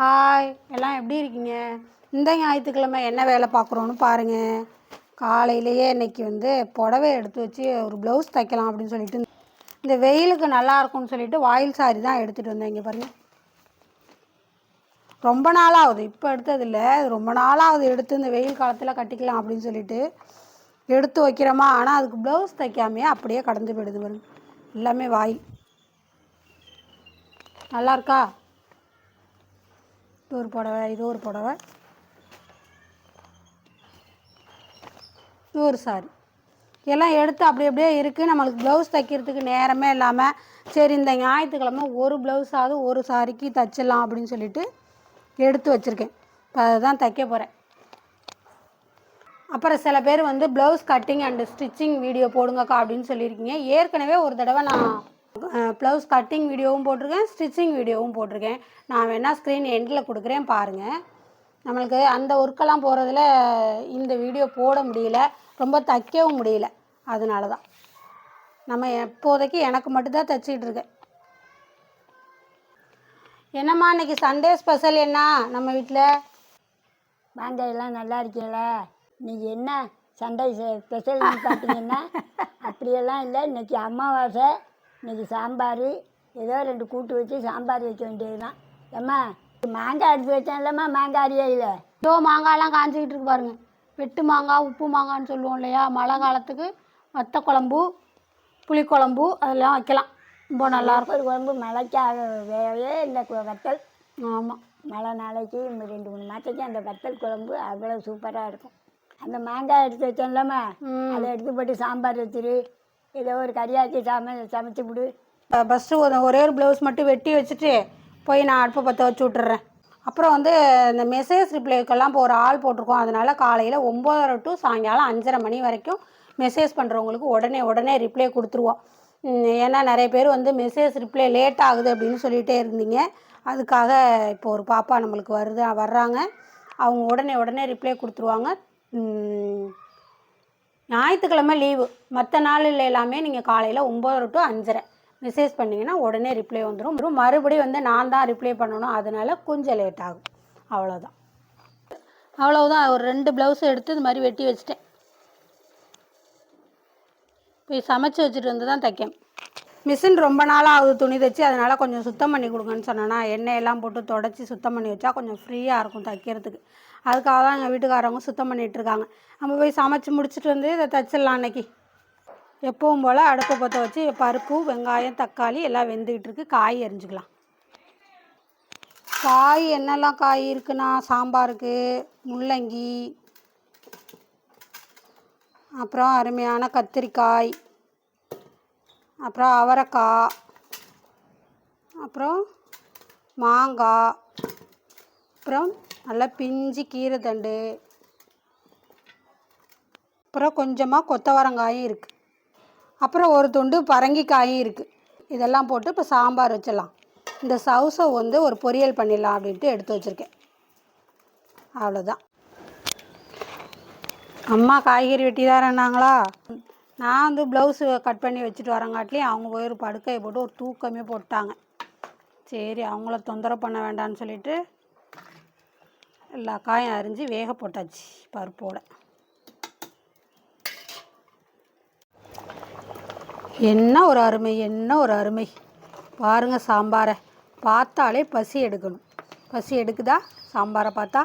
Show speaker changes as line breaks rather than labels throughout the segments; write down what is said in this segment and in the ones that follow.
Hi எல்லாம் எப்படி இருக்கீங்க? இந்த ஞாயிற்றுக்கிழமை என்ன வேலை பார்க்குறோன்னு பாருங்கள் காலையிலேயே இன்னைக்கு வந்து புடவை எடுத்து வச்சு ஒரு ப்ளவுஸ் தைக்கலாம் அப்படின்னு சொல்லிட்டு இந்த வெயிலுக்கு நல்லா இருக்கும்னு சொல்லிட்டு வாயில் சாரி தான் எடுத்துகிட்டு வந்தேன் இங்கே பாருங்கள் ரொம்ப நாளாகுது இப்போ எடுத்ததில்ல. ரொம்ப நாளாகுது எடுத்து இந்த வெயில் காலத்தில் கட்டிக்கலாம் அப்படின்னு சொல்லிட்டு எடுத்து வைக்கிறோமா? ஆனால் அதுக்கு ப்ளவுஸ் தைக்காமையே அப்படியே கடந்து போயிடுது பாருங்க. எல்லாமே வாயில். நல்லா இருக்கா? இது ஒரு புடவை இது ஒரு புடவை. இது ஒரு சாரி எல்லாம் எடுத்து அப்படி அப்படியே இருக்குது நம்மளுக்கு ப்ளவுஸ் தைக்கிறதுக்கு நேரமே இல்லாமல் சரி இந்த ஞாயிற்றுக்கிழமை ஒரு ப்ளவுஸாவது ஒரு சாரிக்கு தைச்சிடலாம் அப்படின்னு சொல்லிட்டு எடுத்து வச்சுருக்கேன். இப்போ அதை தான் தைக்க போகிறேன் அப்புறம் சில பேர் வந்து blouse cutting and stitching video போடுங்கக்கா அப்படின்னு சொல்லியிருக்கீங்க. ஏற்கனவே ஒரு தடவை நான் ப்ளவுஸ் கட்டிங் வீடியோவும் போட்டிருக்கேன் ஸ்டிச்சிங் வீடியோவும் போட்டிருக்கேன். நான் வேணால் ஸ்க்ரீன் எண்டில் கொடுக்குறேன் பாருங்கள் நம்மளுக்கு அந்த ஒர்க்கெல்லாம் போகிறதுல இந்த வீடியோ போட முடியல ரொம்ப தைக்கவும் முடியல. அதனால தான் நம்ம எப்போதைக்கு எனக்கு மட்டும்தான் தைச்சிட்டு இருக்கேன். என்னம்மா இன்னைக்கு சண்டே ஸ்பெஷல் என்ன நம்ம வீட்டில்
மாங்காயெல்லாம் நல்லா இருக்கீங்களா? இன்னைக்கு என்ன? சண்டை ஸ்பெஷல்னு பார்த்தீங்கன்னா அப்படியெல்லாம் இல்லை. இன்னைக்கு அமாவாசை. இன்னைக்கு சாம்பார் ஏதோ ரெண்டு கூட்டு வச்சு சாம்பார் வைக்க வேண்டியது தான் ஏம்மா மாங்காய் எடுத்து வச்சேன்லம்மா மாங்காய் அரியையில்
இதோ மாங்காய்லாம் காஞ்சிக்கிட்டு இருக்கு பாருங்க. வெட்டு மாங்காய் உப்பு மாங்காய்னு சொல்லுவோம் இல்லையா? மழை காலத்துக்கு வத்த குழம்பு புளிக்குழம்பு அதெல்லாம் வைக்கலாம். ரொம்ப நல்லாயிருக்கும்
ஒரு குழம்பு மழைக்காக வேவே இல்லை வத்தல்.
ஆமாம்
மழை நாளைக்கு இந்த ரெண்டு மூணு மாதத்துக்கு அந்த வத்தல் குழம்பு அவ்வளோ சூப்பராக இருக்கும். அந்த மாங்காய் எடுத்து வச்சேன்லம்மா
ம்.
அதை எடுத்து போட்டு சாம்பார் வச்சிரு. ஏதோ ஒரு கறியாக்கி சமை சமைச்சு விடு
ஃபஸ்ட்டு ஒரு ஒரே ஒரு ப்ளவுஸ் மட்டும் வெட்டி வச்சுட்டு போய் நான் அடுப்பை பற்ற வச்சு விட்டுறேன். அப்புறம் வந்து இந்த மெசேஜ் ரிப்ளைக்கெல்லாம் இப்போ ஒரு ஆள் போட்டிருக்கோம். அதனால் காலையில் ஒம்போதரை டு சாயங்காலம் அஞ்சரை மணி வரைக்கும் மெசேஜ் பண்ணுறவங்களுக்கு உடனே உடனே ரிப்ளை கொடுத்துருவோம். ஏன்னா நிறைய பேர் வந்து மெசேஜ் ரிப்ளை லேட் ஆகுது அப்படின்னு சொல்லிகிட்டே இருந்தீங்க. அதுக்காக இப்போ ஒரு பாப்பா நம்மளுக்கு வருது வர்றாங்க. அவங்க உடனே உடனே ரிப்ளை கொடுத்துருவாங்க. ஞாயிற்றுக்கிழமை லீவு மற்ற நாளில் எல்லாமே நீங்கள் காலையில் ஒம்பது டு அஞ்சரை. மெசேஜ் பண்ணிங்கன்னா உடனே ரிப்ளை வந்துடும் மறுபடியும் வந்து நான் தான் ரிப்ளை பண்ணணும். அதனால கொஞ்சம் லேட் ஆகும். அவ்வளோதான் அவ்வளோதான் ஒரு ரெண்டு ப்ளவுஸ் எடுத்து இது மாதிரி வெட்டி வச்சுட்டேன். போய் சமைச்சு வச்சுட்டு வந்து தான் தைக்கேன் மிஷின் ரொம்ப நாளாக ஆகுது. துணி தைச்சி அதனால் கொஞ்சம் சுத்தம் பண்ணி கொடுங்கன்னு சொன்னேன்னா எண்ணெயெல்லாம் போட்டு தொடச்சி சுத்தம் பண்ணி வச்சா கொஞ்சம் ஃப்ரீயாக இருக்கும் தைக்கிறதுக்கு. அதுக்காக தான் எங்கள் வீட்டுக்காரவங்க சுத்தம் பண்ணிகிட்ருக்காங்க. இருக்காங்க நம்ம போய் சமைச்சு முடிச்சுட்டு வந்து இதை தைச்சிடலாம் அன்னைக்கு. எப்பவும் போல் அடுப்பை பற்ற வச்சு பருப்பு வெங்காயம் தக்காளி எல்லாம் வெந்துக்கிட்டு இருக்குது காய் எரிஞ்சுக்கலாம். காய் என்னெல்லாம் காய் இருக்குன்னா சாம்பாருக்கு முள்ளங்கி அப்புறம் அருமையான கத்திரிக்காய் அப்புறம் அவரைக்காய் அப்புறம் மாங்காய் அப்புறம் நல்லா பிஞ்சு கீரை தண்டு. அப்புறம் கொஞ்சமாக கொத்தவரங்காயும் இருக்குது அப்புறம் ஒரு துண்டு பரங்கிக்காயும் இருக்குது இதெல்லாம் போட்டு இப்போ சாம்பார் வச்சிடலாம். இந்த சவுசை வந்து ஒரு பொரியல் பண்ணிடலாம் அப்படின்ட்டு எடுத்து வச்சுருக்கேன். அவ்வளோதான் அம்மா காய்கறி வெட்டி இருந்தாங்களா நான் வந்து ப்ளவுஸு கட் பண்ணி வச்சுட்டு வரங்காட்டிலையும் அவங்க போய் ஒரு படுக்கையை போட்டு ஒரு தூக்கமே போட்டாங்க. சரி அவங்கள தொந்தரவு பண்ண வேண்டாம்னு சொல்லிட்டு எல்லா காயும் அரிஞ்சு வேக போட்டாச்சு பருப்போட. என்ன ஒரு அருமை என்ன ஒரு அருமை. பாருங்க சாம்பாரை. பார்த்தாலே பசி எடுக்கணும். பசி எடுக்குதா? சாம்பாரை பார்த்தா?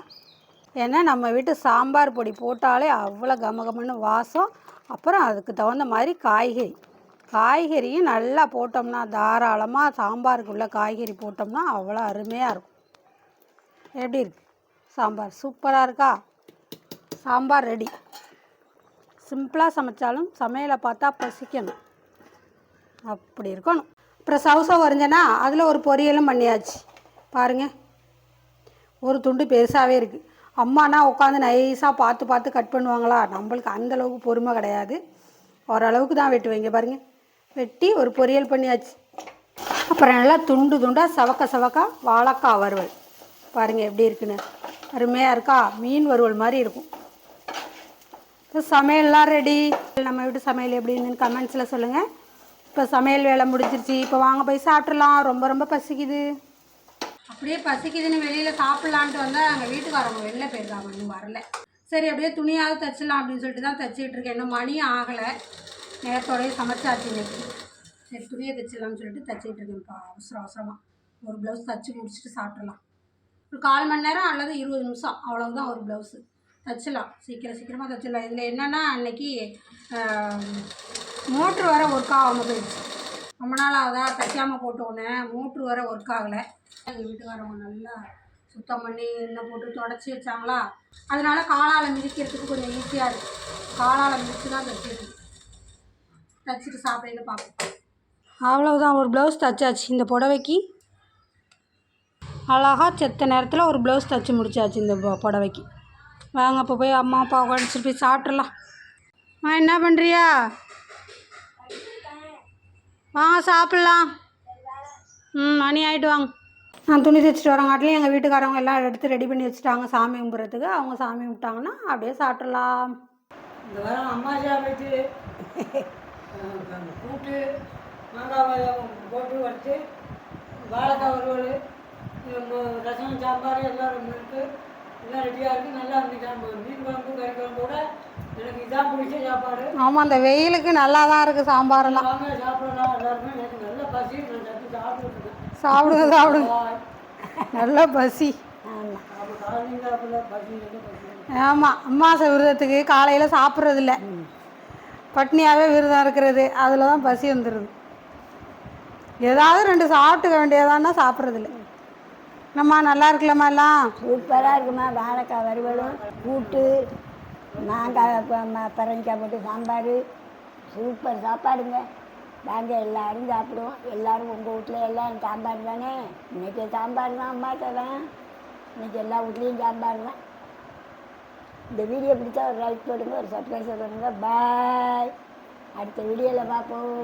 ஏன்னா நம்ம வீட்டு சாம்பார் பொடி போட்டாலே அவ்வளோ கமகமன்னு வாசம். அப்புறம் அதுக்கு தகுந்த மாதிரி காய்கறி. காய்கறியும் நல்லா போட்டோம்னா தாராளமாக சாம்பாருக்குள்ள காய்கறி போட்டோம்னா அவ்வளோ அருமையாக இருக்கும். எப்படி இருக்குது சாம்பார். சூப்பராக இருக்கா? சாம்பார் ரெடி சிம்பிளாக சமைச்சாலும் சமையலை பார்த்தா பசிக்கணும். அப்படி இருக்கணும். அப்புறம் சவுசம் வரைஞ்சேன்னா அதில் ஒரு பொரியலும் பண்ணியாச்சு. பாருங்கள் ஒரு துண்டு பெருசாகவே இருக்குது அம்மானா உட்காந்து நைஸாக பார்த்து பார்த்து கட் பண்ணுவாங்களா? நம்மளுக்கு அந்த அளவுக்கு பொறுமை கிடையாது. ஓரளவுக்கு தான் வெட்டுவீங்க பாருங்கள் வெட்டி ஒரு பொரியல் பண்ணியாச்சு. அப்புறம் நல்லா துண்டு துண்டாக சவக்க சவக்கா வாழைக்காய் வறுவல். பாருங்கள் எப்படி இருக்குன்னு. அருமையாக இருக்கா? மீன் வறுவல் மாதிரி இருக்கும். இப்போ சமையல்லாம் ரெடி நம்ம வீட்டு சமையல் எப்படின்னு கமெண்ட்ஸில் சொல்லுங்கள் இப்போ சமையல் வேலை முடிஞ்சிருச்சு. இப்போ வாங்க போய் சாப்பிட்றலாம் ரொம்ப ரொம்ப பசிக்குது. அப்படியே பசிக்குதுன்னு வெளியில் சாப்பிட்லான்ட்டு வந்தால் எங்கள் வீட்டுக்காரவங்க வெளில போயிருக்காங்க. இன்னும் வரல. சரி அப்படியே துணியாவது தைச்சிடலாம் அப்படின்னு சொல்லிட்டு தான் தைச்சிக்கிட்டு இருக்கேன். இன்னும் மணியும் ஆகலை. நேரத்தோடய சமைச்சாச்சு இன்னைக்கு. சரி துணியை தைச்சிடலாம்னு சொல்லிட்டு தைச்சிக்கிட்டு இருக்கேன்ப்பா அவசரம். அவசரமாக ஒரு ப்ளவுஸ் தைச்சி முடிச்சுட்டு சாப்பிட்றலாம் ஒரு கால் மணி நேரம் அல்லது இருபது நிமிஷம். அவ்வளவுதான் ஒரு ப்ளவுஸு தைச்சிடலாம் சீக்கிரம் சீக்கிரமாக தைச்சிடலாம் இதில் என்னென்னா அன்னைக்கு மோட்ரு வர ஒர்க் ஆகாமல் போயிடுச்சு. ரொம்ப நாள் ஆகுதா? தைக்காமல் போட்டோன்னே மோட்ரு வர ஒர்க் ஆகலை. எங்கள் வீட்டுக்காரவங்க நல்லா சுத்தம் பண்ணி எண்ணெய் போட்டு தொடச்சி வச்சாங்களா? அதனால காலால் மிதிக்கிறதுக்கு கொஞ்சம் ஈஸியாக இருக்குது காலால் மிதித்து தான் தைச்சிருக்கு தைச்சிட்டு சாப்பிடல பார்ப்போம். அவ்வளோதான் ஒரு ப்ளவுஸ் தைச்சாச்சு. இந்த புடவைக்கு அழகாக செத்த நேரத்தில் ஒரு ப்ளவுஸ் தைச்சி முடிச்சாச்சு இந்த புடவைக்கு. வாங்க அப்போ போய் அம்மா அப்பா உடச்சிட்டு போய் சாப்பிட்றலாம் ஆ என்ன பண்ணுறியா வாங்க சாப்பிட்லாம். ம் மணி ஆகிட்டு வாங்க. நான் துணி தைச்சிட்டு வரங்காட்டிலையும் எங்கள் வீட்டுக்காரவங்க எல்லாம் எடுத்து ரெடி பண்ணி வச்சுட்டாங்க சாமி கும்பிட்றதுக்கு. அவங்க சாமி கும்பிட்டாங்கன்னா அப்படியே சாப்பிட்றலாம்
இந்த வாரம் அம்மா சாப்பிட்டு கூட்டு மாங்காய் போட்டு வச்சு வாழைக்காய் வறுவல் ரசம் சாம்பார் எல்லாம் ரொம்ப இருக்கு. எல்லாம் ரெடியாக இருக்குது நல்லா இருந்துச்சு சாம்பார். மீன் குழம்பு கறி குழம்போட எனக்கு இதான் பிடிச்ச சாப்பாடு.
ஆமாம் அந்த வெயிலுக்கு நல்லா தான் இருக்குது சாம்பாரெல்லாம்.
வாங்க சாப்பிடலாம். எல்லாருமே எனக்கு நல்ல பசி. நான் சத்து சாப்பிட்டுருக்கேன்
சாப்பிடுங்க சாப்பிடுங்க நல்ல பசி.
ஆமாம்
அம்மாசை விரதத்துக்கு காலையில் சாப்பிட்றதில்ல. பட்னியாகவே விரதம் இருக்கிறது. அதில் தான் பசி வந்துடுது ஏதாவது ரெண்டு சாப்பிட்டுக்க வேண்டியதான்னா சாப்பிட்றதில்ல. என்னம்மா நல்லா இருக்கலாமா எல்லாம்?
சூப்பராக இருக்குமா வாழைக்காய் வறுவலும் கூட்டு மாங்காய் பரங்கிக்காய் போட்டு சாம்பார். சூப்பர் சாப்பாடுங்க. வாங்க எல்லாரும் சாப்பிடுவோம். எல்லாரும் உங்கள் வீட்டில் எல்லாம் சாம்பார் தானே? இன்றைக்கி சாம்பார் தான் அம்மா தரேன் இன்றைக்கி எல்லா வீட்லேயும் சாம்பார் தான். இந்த வீடியோ பிடிச்சா ஒரு லைக் போடுங்க ஒரு சப்ஸ்கிரைப் பண்ணுங்க பாய் அடுத்த வீடியோவில் பார்ப்போம்.